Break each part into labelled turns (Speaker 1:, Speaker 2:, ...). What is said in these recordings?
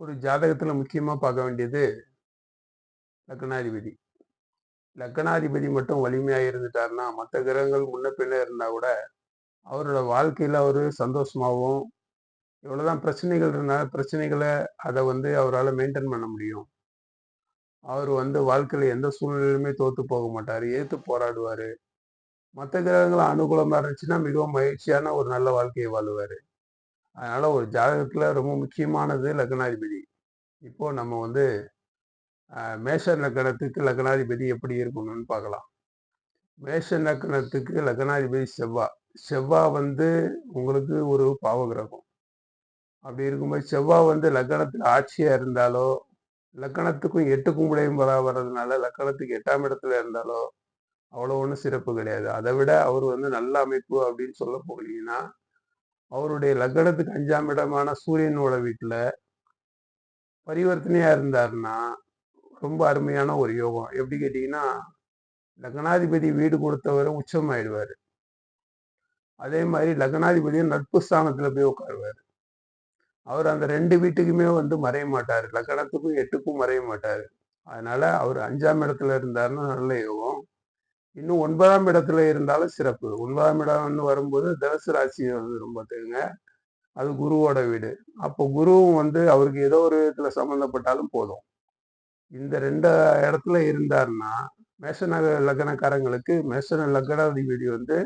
Speaker 1: ஒரு ஜாதகத்தில் முக்கியமாக பார்க்க வேண்டியது லக்னாதிபதி. லக்னாதிபதி மட்டும் வலிமையாக இருந்துட்டாருன்னா மற்ற கிரகங்கள் முன்ன பின்ன இருந்தால் கூட அவரோட வாழ்க்கையில் அவர் சந்தோஷமாகவும் எவ்வளோதான் பிரச்சனைகள் இருந்தாலும் பிரச்சனைகளை அதை வந்து அவரால் மெயின்டைன் பண்ண முடியும். அவர் வந்து வாழ்க்கையில் எந்த சூழ்நிலையிலுமே தோற்று போக மாட்டார் ஏற்று போராடுவார். மற்ற கிரகங்கள் அனுகூலமாக இருந்துச்சுன்னா மிகவும் மகிழ்ச்சியான ஒரு நல்ல வாழ்க்கையை வாழுவார். அதனால் ஒரு ஜாதகத்தில் ரொம்ப முக்கியமானது லக்னாதிபதி. இப்போது நம்ம வந்து மேஷ லக்னத்துக்கு லக்னாதிபதி எப்படி இருக்கணும்னு பார்க்கலாம். மேஷ லக்னத்துக்கு லக்னாதிபதி செவ்வா. செவ்வா வந்து உங்களுக்கு ஒரு பாவ கிரகம் அப்படி இருக்கும்போது செவ்வா வந்து லக்னத்தில் ஆட்சியாக இருந்தாலோ லக்கணத்துக்கும் எட்டுக்கும் உடையும் வர்றதுனால லக்கணத்துக்கு எட்டாம் இடத்துல இருந்தாலோ அவ்வளோ ஒன்றும் சிறப்பு கிடையாது. அதை விட அவர் வந்து நல்ல அமைப்பு அப்படின்னு சொல்ல போனீங்கன்னா அவருடைய லக்னத்துக்கு அஞ்சாம் இடமான சூரியனோட வீட்டில் பரிவர்த்தனையா இருந்தாருன்னா ரொம்ப அருமையான ஒரு யோகம். எப்படி கேட்டிங்கன்னா லக்னாதிபதி வீடு கொடுத்தவர் உச்சம் ஆயிடுவார் அதே மாதிரி லக்னாதிபதியும் நட்பு ஸ்தானத்துல போய் உட்காருவார். அவர் அந்த ரெண்டு வீட்டுக்குமே வந்து மறைய மாட்டார். லக்னத்துக்கும் எட்டுக்கும் மறைய மாட்டார். அதனால அவர் அஞ்சாம் இடத்துல இருந்தாருன்னா நல்ல யோகம். இன்னும் ஒன்பதாம் இடத்துல இருந்தாலும் சிறப்பு. ஒன்பதாம் இடம்னு வரும்போது தனுசு ராசி வந்து ரொம்ப தெரியுங்க அது குருவோட வீடு. அப்போ குருவும் வந்து அவருக்கு ஏதோ ஒரு விதத்துல சம்மந்தப்பட்டாலும் போதும். இந்த ரெண்டு இடத்துல இருந்தாருன்னா மேஷன லக்னக்காரங்களுக்கு மேஷன லக்னாதிபதி வந்து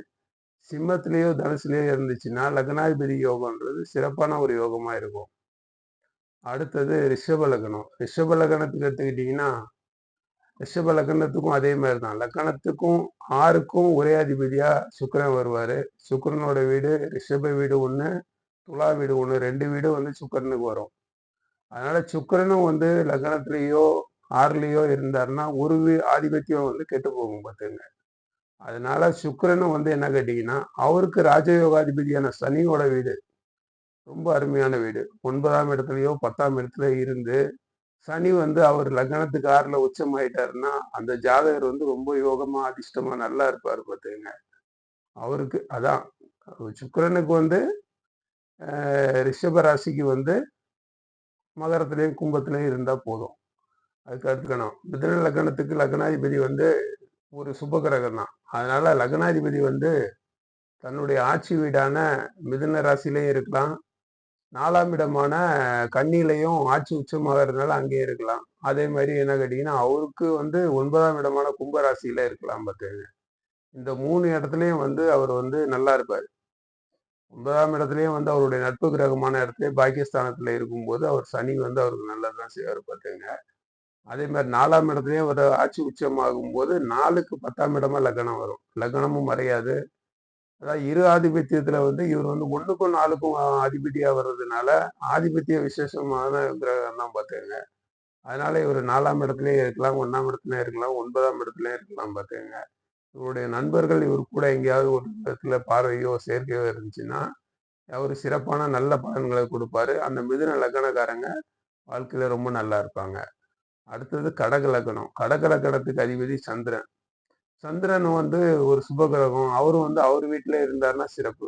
Speaker 1: சிம்மத்திலேயோ தனுசுலேயோ இருந்துச்சுன்னா லக்னாதிபதி யோகம்ன்றது சிறப்பான ஒரு யோகமா இருக்கும். அடுத்தது ரிஷப லக்னம். ரிஷப லக்னத்துக்கு எடுத்துக்கிட்டிங்கன்னா ரிஷப லக்னத்துக்கும் அதே மாதிரி தான் லக்னத்துக்கும் ஆறுக்கும் ஒரே அதிபதியா சுக்கரன் வருவாரு. சுக்கரனோட வீடு ரிஷப வீடு ஒன்று துலா வீடு ஒன்று ரெண்டு வீடும் வந்து சுக்கிரனுக்கு வரும். அதனால சுக்கரனும் வந்து லக்னத்திலேயோ ஆறுலேயோ இருந்தாருன்னா ஒரு ஆதிபத்தியம் வந்து கெட்டு போகும் பார்த்துங்க அதனால சுக்கரனும் வந்து என்ன கேட்டீங்கன்னா அவருக்கு ராஜயோகாதிபதியான சனியோட வீடு ரொம்ப அருமையான வீடு. ஒன்பதாம் இடத்துலையோ பத்தாம் இடத்துல இருந்து சனி வந்து அவர் லக்னத்துக்கு ஆறுல உச்சம் ஆயிட்டாருன்னா அந்த ஜாதகர் வந்து ரொம்ப யோகமா அதிர்ஷ்டமா நல்லா இருப்பார் பார்த்துங்க அவருக்கு அதான் சுக்கரனுக்கு வந்து ரிஷப ராசிக்கு வந்து மகரத்திலையும் கும்பத்திலையும் இருந்தா போதும். அதுக்கு அடுத்துக்கணும் மிதன லக்னத்துக்கு லக்னாதிபதி வந்து ஒரு சுப கிரகம் தான். அதனால லக்னாதிபதி வந்து தன்னுடைய ஆட்சி வீடான மிதுன ராசிலையும் இருக்கலாம். நாலாம் இடமான கன்னிலையும் ஆட்சி உச்சமாகறதுனால அங்கேயே இருக்கலாம். அதே மாதிரி என்ன கேட்டீங்கன்னா அவருக்கு வந்து ஒன்பதாம் இடமான கும்பராசியில இருக்கலாம் பார்த்துங்க இந்த மூணு இடத்துலையும் வந்து அவர் வந்து நல்லா இருப்பார். ஒன்பதாம் இடத்துலையும் வந்து அவருடைய நட்பு கிரகமான இடத்துல பாக்கியஸ்தானத்துல இருக்கும்போது அவர் சனி வந்து அவருக்கு நல்லதான் செய்வார் பார்த்துங்க அதே மாதிரி நாலாம் இடத்துலயும் ஒரு ஆட்சி உச்சமாகும் போது நாலுக்கு பத்தாம் இடமா லக்னம் வரும். லக்னமும் மறையாது. அதாவது இரு ஆதிபத்தியத்துல வந்து இவர் வந்து ஒண்ணுக்கும் நாளுக்கும் அதிபதியா வர்றதுனால ஆதிபத்திய விசேஷமான கிரகம் தான் பார்த்துங்க அதனால இவர் நாலாம் இடத்துலயே இருக்கலாம் ஒன்றாம் இடத்துலயும் இருக்கலாம் ஒன்பதாம் இடத்துலயும் இருக்கலாம் பார்த்துங்க இவருடைய நண்பர்கள் இவர் கூட எங்கேயாவது ஒரு இடத்துல பார்வையோ சேர்க்கையோ இருந்துச்சுன்னா அவர் சிறப்பான நல்ல பலன்களை கொடுப்பாரு. அந்த மிதுன லக்கணக்காரங்க வாழ்க்கையில ரொம்ப நல்லா இருப்பாங்க. அடுத்தது கடக லக்கணம் கடக லக்கணத்துக்கு அதிபதி சந்திரன். சந்திரன் வந்து ஒரு சுப கிரகம். அவரும் வந்து அவர் வீட்டில் இருந்தாருன்னா சிறப்பு.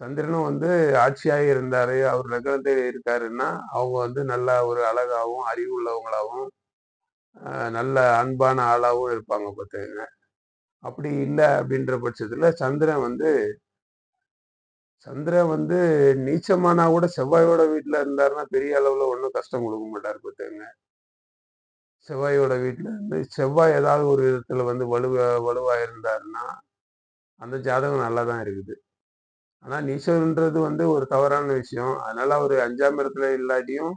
Speaker 1: சந்திரனும் வந்து ஆட்சியாக இருந்தாரு. அவர் லக்னத்தில் இருக்காருன்னா அவங்க வந்து நல்ல ஒரு அழகாகவும் அறிவு உள்ளவங்களாகவும் நல்ல அன்பான ஆளாகவும் இருப்பாங்க பார்த்துக்கங்க. அப்படி இல்லை அப்படின்ற பட்சத்தில் சந்திரன் வந்து சந்திரன் வந்து நீச்சமானா கூட செவ்வாயோட வீட்டில் இருந்தாருன்னா பெரிய அளவில் ஒன்றும் கஷ்டம் கொடுக்க மாட்டார் பார்த்துக்கங்க. செவ்வாயோட வீட்டில் இருந்து செவ்வாய் ஏதாவது ஒரு விதத்தில் வந்து வலுவ வலுவாக இருந்தாருன்னா அந்த ஜாதகம் நல்லா தான் இருக்குது. ஆனால் நீசன்றது வந்து ஒரு தவறான விஷயம். அதனால் அவர் அஞ்சாம் இடத்துல இல்லாட்டியும்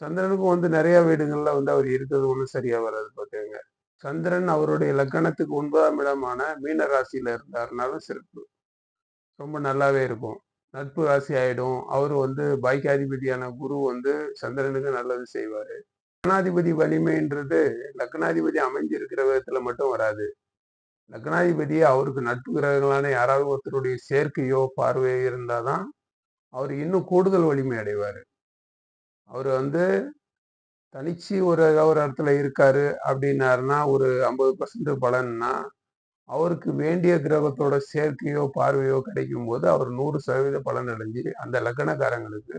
Speaker 1: சந்திரனுக்கும் வந்து நிறைய வீடுகளில் வந்து அவர் இருக்கிறது ஒன்றும் சரியாக வராது பார்த்துக்கங்க சந்திரன் அவருடைய லக்கணத்துக்கு ஒன்பதாம் இடமான மீன ராசியில் இருந்தாருனாலும் சிறப்பு. ரொம்ப நல்லாவே இருக்கும். நட்பு ராசி ஆகிடும் அவர் வந்து பாய்க்காதிபதியான குரு வந்து சந்திரனுக்கு நல்லது செய்வார். லக்னாதிபதி வலிமைன்றது லக்னாதிபதி அமைஞ்சிருக்கிற விதத்துல மட்டும் வராது. லக்னாதிபதி அவருக்கு நட்பு கிரகங்களான யாராவது ஒருத்தருடைய சேர்க்கையோ பார்வையோ இருந்தாதான் அவர் இன்னும் கூடுதல் வலிமை அடைவார். அவர் வந்து தனிச்சு ஒரு ஒரு இடத்துல இருக்காரு அப்படின்னாருன்னா ஒரு ஐம்பது பர்சன்ட் பலன்னா அவருக்கு வேண்டிய கிரகத்தோட சேர்க்கையோ பார்வையோ கிடைக்கும் போது அவர் நூறு சதவீத பலன் அடைஞ்சு அந்த லக்னக்காரங்களுக்கு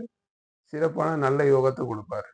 Speaker 1: சிறப்பான நல்ல யோகத்தை கொடுப்பாரு.